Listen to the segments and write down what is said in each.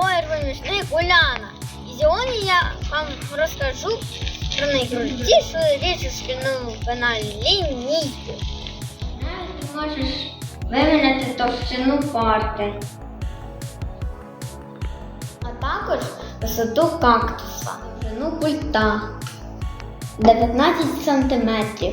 помічник Уляна. І сьогодні я вам розкажу про найкрутішу річ у шкільному каналі лінійки. Ти можеш виміряти товщину парти, а також висоту кактуса, довжину пульта 19 сантиметрів.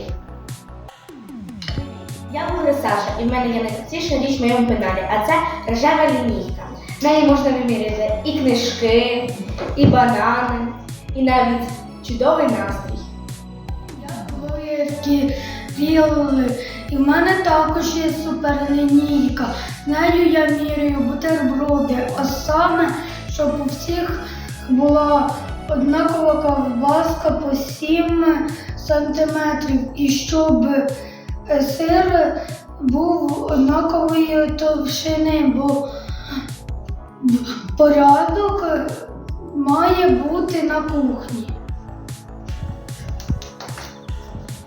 Я Бура Саша, і в мене є найкрасивіша річ в моєму пеналі, а це рожева лінійка. В неї можна виміряти і книжки, і банани, і навіть чудовий настрій. Я Великі вілли. І в мене також є суперлінійка. Нею я міряю бутерброди, а саме, щоб у всіх була однакова ковбаска по 7 сантиметрів і щоб е, сир був однакової товщини, бо порядок має бути на кухні.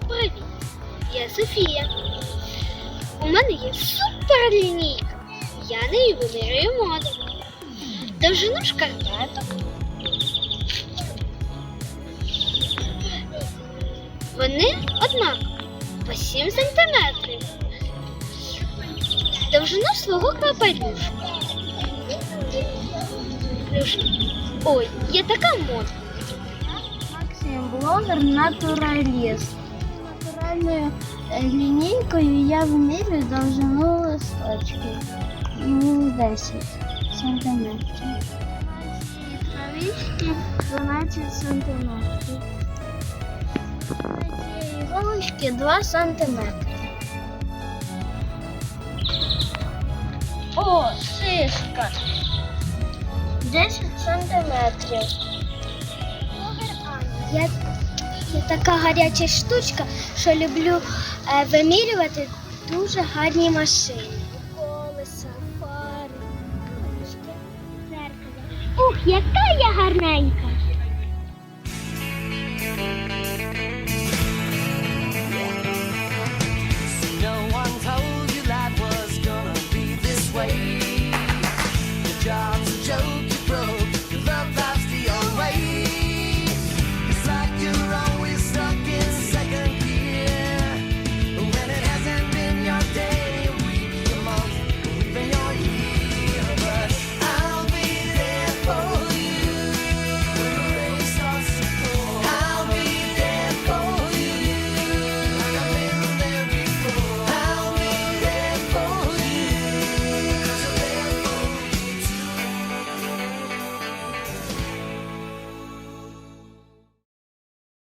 Привіт, я Софія. У мене є супер лінійка. Я нею вимірюю моду. Довжину шкарпеток. Вони однакові по 7 сантиметрів. Довжину свого капелюшка. Ой, я така модна. Максим, блогер натураліст. Натуральною е, лінійкою я вимірюю довжину листочків. М, 10 сантиметрів. Травички 12 сантиметрів. Цієї Іголочки 2 сантиметри. О, шишка. 10 сантиметрів. Я, я така гаряча штучка, що люблю е, вимірювати дуже гарні машини. Колеса, фари, зеркало. Ух, яка я гарненька!